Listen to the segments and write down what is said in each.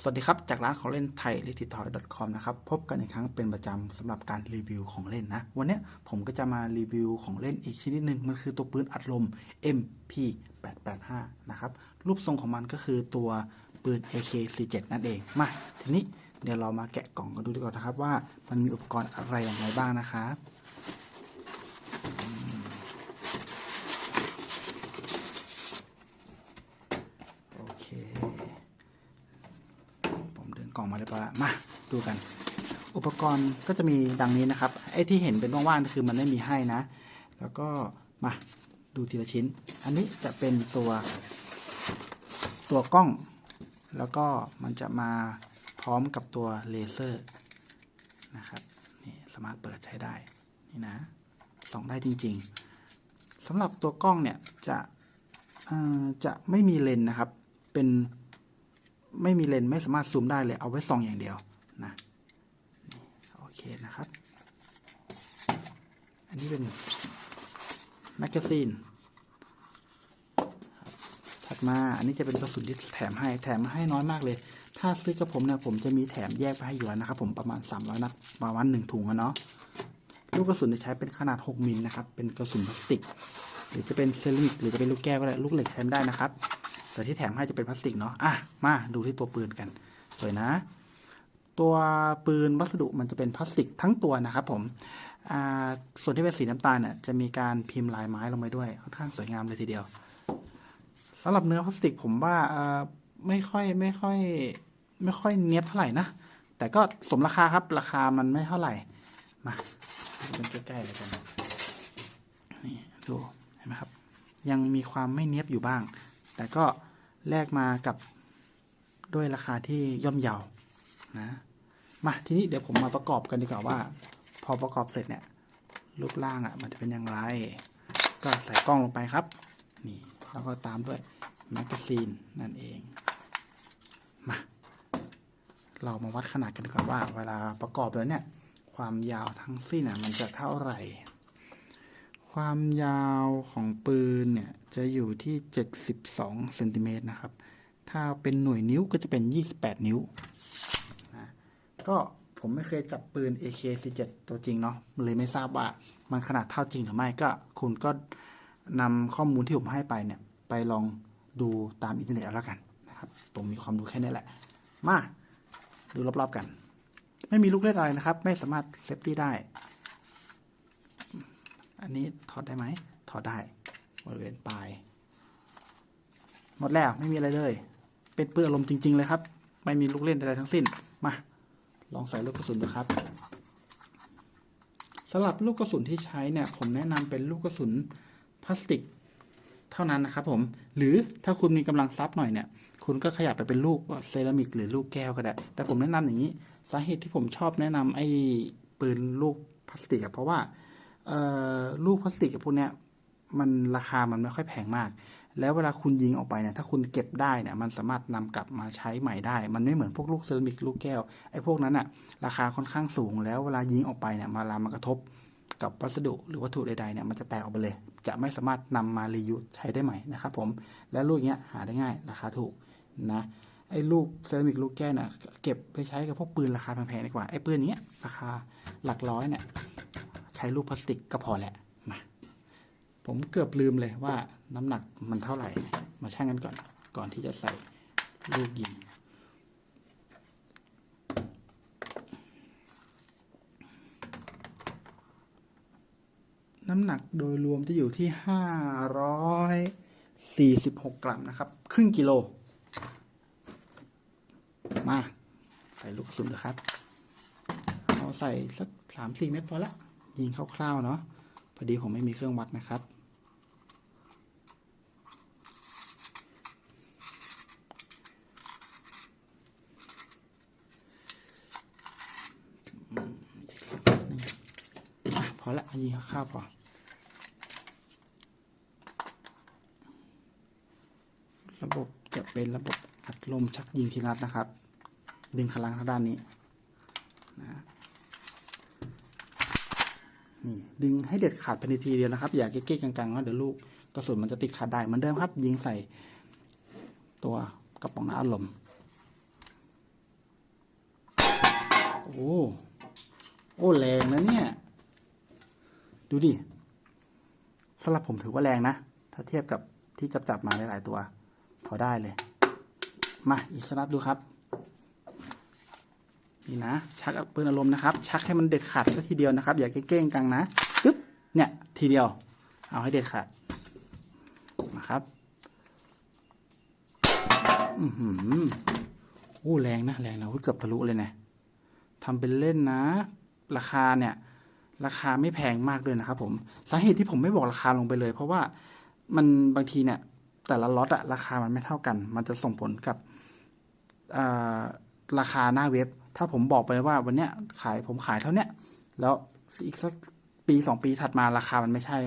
สวัสดีครับ จากร้านของเล่นไทย l i t i t o y com นะครับ พบกันอีกครั้งเป็นประจำสำหรับการรีวิวของเล่นนะ วันนี้ผมก็จะมารีวิวของเล่นอีกชนิดหนึ่งมันคือตัวปืนอัดลม MP885 นะครับ รูปทรงของมันก็คือตัวปืน AK47 นั่นเอง มา ทีนี้เดี๋ยวเรามาแกะกล่องกันดูดีกว่านะครับว่ามันมีอุปกรณ์อะไรอย่างไรบ้างนะครับ โอเค ผมดึงกล่องมาเรี ยบร้อยล้วมาดูกัน อุปกรณ์ก็จะมีดังนี้นะครับ ไอ้ที่เห็นเป็นว่างๆคือมันไม่มีให้นะ แล้วก็มาดูทีละชิ้น อันนี้จะเป็นตัวตัวกล้อง แล้วก็มันจะมาพร้อมกับตัวเลเซอร์นะครับนี่สามารถเปิดใช้ได้นี่นะส่องได้จริงๆสำหรับตัวกล้องเนี่ยจะจะไม่มีเลนส์นะครับ เป็น ไม่มีเลนส์ไม่สามารถซูมได้เลย เอาไว้ส่องอย่างเดียวนะโอเคนะครับ อันนี้เป็นแมกกาซีนถัดมาอันนี้จะเป็นกระสุนที่แถมให้แถมมาให้น้อยมากเลย ถ้าซื้อกับผมเนี่ยผมจะมีแถมแยกไปให้อยู่แล้วนะครับ ผมประมาณ300นัดประมาณ1ถุงอะเนาะลูกกระสุนจะใช้เป็นขนาด 6มิลนะครับ เป็นกระสุนพลาสติก หรือจะเป็นเซรามิกหรือจะเป็นลูกแก้วก็ได้ลูกเหล็กใช้ไม่ได้นะครับ แต่ที่แถมให้จะเป็นพลาสติกเนาะอะมาดูที่ตัวปืนกัน สวยนะ ตัวปืนวัสดุมันจะเป็นพลาสติกทั้งตัวนะครับผมส่วนที่เป็นสีน้ำตาลเนี่ยจะมีการพิมพ์ลายไม้ลงไปด้วยค่อนข้างสวยงามเลยทีเดียวสำหรับเนื้อพลาสติกผมว่าไม่ค่อยไม่ค่อยไม่ค่อยเนียบเท่าไหร่นะ แต่ก็สมราคาครับราคามันไม่เท่าไหร่ มาดูใกล้ๆเลยกันนี่ดูเห็นไหมครับ ยังมีความไม่เนียบอยู่บ้าง แต่ก็ แลกมากับด้วยราคาที่ย่อมเยาวนะ มาทีนี้เดี๋ยวผมมาประกอบกันดีกว่าว่า พอประกอบเสร็จเนี่ย รูปร่างอะ่ะ มันจะเป็นอย่างไร ก็ใส่กล้องลงไปครับ นี่แล้วก็ตามด้วยแมกกาซีนนั่นเอง มา เรามาวัดขนาดกันดีกว่าว่า เวลาประกอบแล้วเนี่ย ความยาวทั้งสิ้นน่ะมันจะเท่าไหร่ ความยาวของปืนเนี่ยจะอยู่ที่ 72เซนติเมตรนะครับ ถ้าเป็นหน่วยนิ้วก็จะเป็น 28 นิ้วนะก็ผมไม่เคยจับปืน AK47 ตัวจริงเนาะเลยไม่ทราบว่ามันขนาดเท่าจริงหรือไม่ก็คุณก็นำข้อมูลที่ผมให้ไปเนี่ยไปลองดูตามอินเทอร์เน็ตเอาแล้วกันนะครับผมมีความรู้แค่นี้แหละ มาดูรอบๆกัน ไม่มีลูกเล่นอะไรนะครับ ไม่สามารถเซฟตี้ได้ อันนี้ถอดได้ไหมถอดได้บริเวณปลาย หมดแล้วไม่มีอะไรเลย เป็นเปืนอารมณ์จริง ๆ เลยครับ ไม่มีลูกเล่นอะไรทั้งสิ้น มา ลองใส่ลูกกระสุนดูครับสำหรับลูกกระสุนที่ใช้เนี่ย ผมแนะนำเป็นลูกกระสุนพลาสติกเท่านั้นนะครับผม หรือถ้าคุณมีกำลังทรัพย์หน่อยเนี่ย คุณก็ขยับไปเป็นลูกเซรามิกหรือลูกแก้วก็ได้ แต่ผมแนะนำอย่างนี้ สาเหตุที่ผมชอบแนะนำไอ้ปืนลูกพลาสติกเพราะว่า ลูกพลาสติกกับพวกเนี้ยมันราคามันไม่ค่อยแพงมาก แล้วเวลาคุณยิงออกไปเนี่ยถ้าคุณเก็บได้เนี่ยมันสามารถนำกลับมาใช้ใหม่ได้ มันไม่เหมือนพวกลูกเซรามิกลูกแก้วไอ้พวกนั้นอะราคาค่อนข้างสูง แล้วเวลายิงออกไปเนี่ยเวลามันกระทบกับวัสดุหรือวัตถุใดๆเนี่ยมันจะแตกออกไปเลย จะไม่สามารถนำมารียูใช้ได้ใหม่นะครับผมและลูกเนี้ยหาได้ง่ายราคาถูกนะไอ้ลูกเซรามิกลูกแก้วเนี่ยเก็บไปใช้กับพวกปืนราคาแพงๆดีกว่าไอ้ปืนเนี้ยราคาหลักร้อยเนี่ย ใช้ลูกพลาสติกก็พอแหละมาผมเกือบลืมเลยว่าน้ำหนักมันเท่าไหร่ มาชั่งกันก่อน ก่อนที่จะใส่ลูกยิงน้ำหนักโดยรวมจะอยู่ที่ห้าร้อยสี่สิบหกกรัมนะครับ ครึ่งกิโล มา ใส่ลูกกระสุนเลยครับ เอาใส่สักสามสี่เม็ดพอละ ยิงคร่าวๆเนาะพอดีผมไม่มีเครื่องวัดนะครับอพอละยิงคร่าวๆพอระบบจะเป็นระบบอัดลมชักยิงทีนัดนะครับ ดึงพลังทางด้านนี้นะ นี่ดึงให้เด็ดขาดภายในทีเดียวนะครับ อย่าเก๊กๆกลางๆนะเดี๋ยวลูกกระสุนมันจะติดขาดได้เหมือนเดิมครับ ยิงใส่ตัวกระป๋องน้ำอัดลมโอ้โอ้แรงนะเนี่ย ดูดิสำหรับผมถือว่าแรงนะ ถ้าเทียบกับที่จับจับมาหลาย ๆ ตัว พอได้เลย มาอีกสนัดดูครับ นี่นะ ชักปืนอารมณ์นะครับ ชักให้มันเด็ดขาดสักทีเดียวนะครับ อย่าเก้งๆกังนะปึ๊บเนี่ยทีเดียว เอาให้เด็ดขาดนะครับอือหือโอ้แรงนะแรงนะเฮ้ยเกือบทะลุเลยนะทำเป็นเล่นนะ ราคาเนี่ย ราคาไม่แพงมากด้วยนะครับผมสาเหตุที่ผมไม่บอกราคาลงไปเลย เพราะว่ามันบางทีเนี่ย แต่ละล็อตอะราคามันไม่เท่ากัน มันจะส่งผลกับราคาหน้าเว็บ ถ้าผมบอกไปว่าวันเนี้ยขายผมขายเท่าเนี้ยแล้วอีกสักปีสองปีถัดมาราคามันไม่ใช่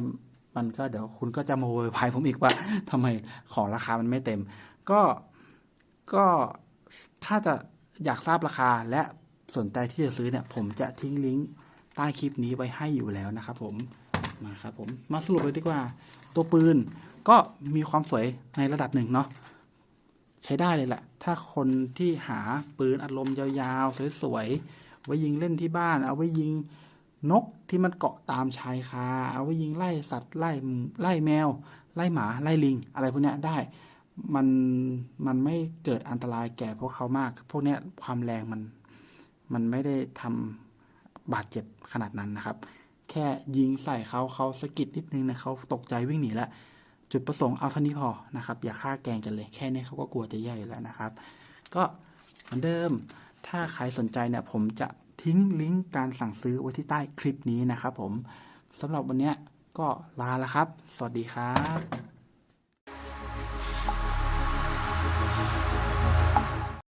มันก็เดี๋ยวคุณก็จะมาโวยพายผมอีกว่าทำไมของราคามันไม่เต็ม ก็ก็ถ้าจะอยากทราบราคาและสนใจที่จะซื้อเนี่ย ผมจะทิ้งลิงก์ใต้คลิปนี้ไว้ให้อยู่แล้วนะครับผมมาครับผมมาสรุปเลยดีกว่า ตัวปืนก็มีความสวยในระดับหนึ่งเนาะ ใช้ได้เลยแหละ ถ้าคนที่หาปืนอารมณ์ยาวๆ สวยๆ ไว้ยิงเล่นที่บ้าน เอาไว้ยิงนกที่มันเกาะตามชายคา เอาไว้ยิงไล่สัตว์ไล่ไล่แมว ไล่หมาไล่ลิง อะไรพวกนี้ได้ มันมันไม่เกิดอันตรายแก่พวกเขามาก พวกนี้ความแรงมันมันไม่ได้ทำบาดเจ็บขนาดนั้นนะครับ แค่ยิงใส่เขาเขาสะกิดนิดนึงนะเขาตกใจวิ่งหนีแล้ว จุดประสงค์เอาเท่านี้พอนะครับ อย่าฆ่าแกงกันเลยแค่นี้เขาก็กลัวจะแย่อยู่แล้วนะครับ ก็เหมือนเดิมถ้าใครสนใจเนี่ยผมจะทิ้งลิงก์การสั่งซื้อไว้ที่ใต้คลิปนี้นะครับผมสำหรับวันนี้ก็ลาแล้วครับ สวัสดีครับ